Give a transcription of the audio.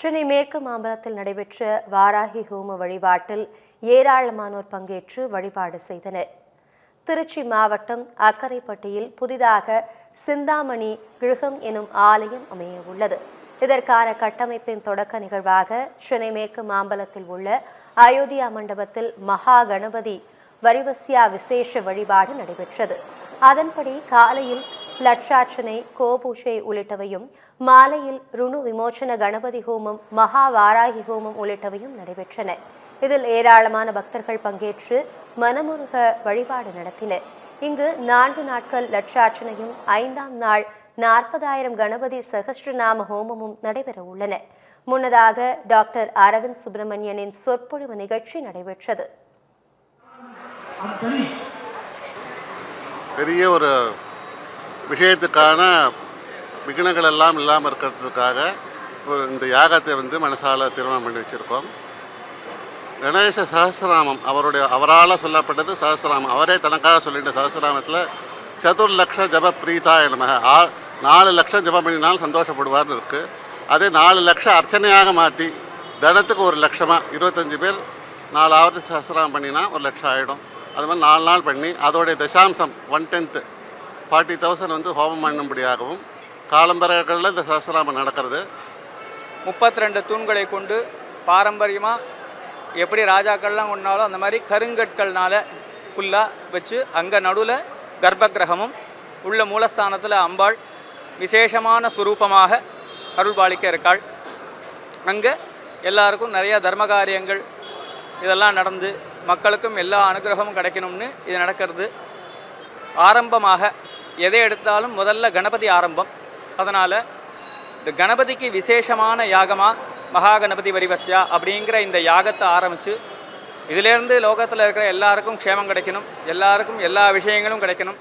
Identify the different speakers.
Speaker 1: சென்னை மேற்கு மாம்பலத்தில் நடைபெற்ற வாராகி ஹோம வழிபாட்டில் ஏராளமானோர் பங்கேற்று வழிபாடு செய்தனர். திருச்சி மாவட்டம் அக்கரைப்பட்டியில் புதிதாக சிந்தாமணி கிருகம் எனும் ஆலயம் அமைய உள்ளது. இதற்கான கட்டமைப்பின் தொடக்க நிகழ்வாக சென்னை மேற்கு மாம்பலத்தில் உள்ள அயோத்தியா மண்டபத்தில் மகா கணபதி வரிவசியா விசேஷ வழிபாடு நடைபெற்றது. அதன்படி காலையில் லட்சார்ச்சனை கோபூஷை உள்ளிட்டவையும் மாலையில் ருணு விமோச்சன கணபதி ஹோமம் மகா வாராகி ஹோமம் உள்ளிட்டவையும் நடைபெற்றன. இதில் ஏராளமான பக்தர்கள் பங்கேற்று மனமுருக வழிபாடு நடத்தினர். இங்கு நான்கு நாட்கள் லட்சார்ச்சனையும் ஐந்தாம் நாள் நாற்பதாயிரம் கணபதி சகஸ்ரநாம ஹோமமும் நடைபெற உள்ளன. முன்னதாக டாக்டர் அரவிந்த் சுப்பிரமணியனின் சொற்பொழிவு நிகழ்ச்சி நடைபெற்றது.
Speaker 2: பெரிய ஒரு விஷயத்துக்கான விக்னங்கள் எல்லாம் இல்லாமல் இருக்கிறதுக்காக ஒரு இந்த யாகத்தை வந்து மனசால திருமணம் பண்ணி வச்சுருக்கோம். கணேச சஹசிராமம் அவருடைய அவரால் சொல்லப்பட்டது சஹசிராமம் அவரே தனக்காக சொல்லிட்ட சஹசிராமத்தில் சதுர் லக்ஷ ஜப பிரீதா நமக ஆ நாலு லட்சம் ஜபம் பண்ணினால் சந்தோஷப்படுவார்னு இருக்குது அதே நாலு லட்சம் அர்ச்சனையாக மாற்றி தனத்துக்கு ஒரு லட்சமாக இருபத்தஞ்சி பேர் நாலாவது சஹசிராமம் பண்ணினா ஒரு லட்சம் ஆகிடும் அது மாதிரி நாலு நாள் பண்ணி அதோடைய தசாம்சம் ஒன் டென்த்து ஃபார்ட்டி தௌசண்ட் வந்து ஹோமம் பண்ணும்படியாகவும் காலம்பரங்களில் இந்த சஹஸ்ரநாமம் நடக்கிறது.
Speaker 3: முப்பத்தி ரெண்டு தூண்களை கொண்டு பாரம்பரியமாக எப்படி ராஜாக்கள்லாம் கொண்டாலும் அந்த மாதிரி கருங்கற்கள்னால ஃபுல்லாக வச்சு அங்கே நடுவில் கர்ப்ப கிரகமும் உள்ள மூலஸ்தானத்தில் அம்பாள் விசேஷமான சுரூபமாக அருள்பாலிக்க இருக்காள். அங்கே எல்லாருக்கும் நிறைய தர்ம காரியங்கள் இதெல்லாம் நடந்து மக்களுக்கும் எல்லா அனுகிரகமும் கிடைக்கணும்னு இது நடக்கிறது. ஆரம்பமாக எதை எடுத்தாலும் முதல்ல கணபதி ஆரம்பம். அதனால் இந்த கணபதிக்கு விசேஷமான யாகமாக மகா கணபதி வரிவசியா அப்படிங்கிற இந்த யாகத்தை ஆரம்பித்து இதிலேருந்து லோகத்தில் இருக்கிற எல்லாருக்கும் க்ஷேமம் கிடைக்கணும். எல்லாருக்கும் எல்லா விஷயங்களும் கிடைக்கணும்.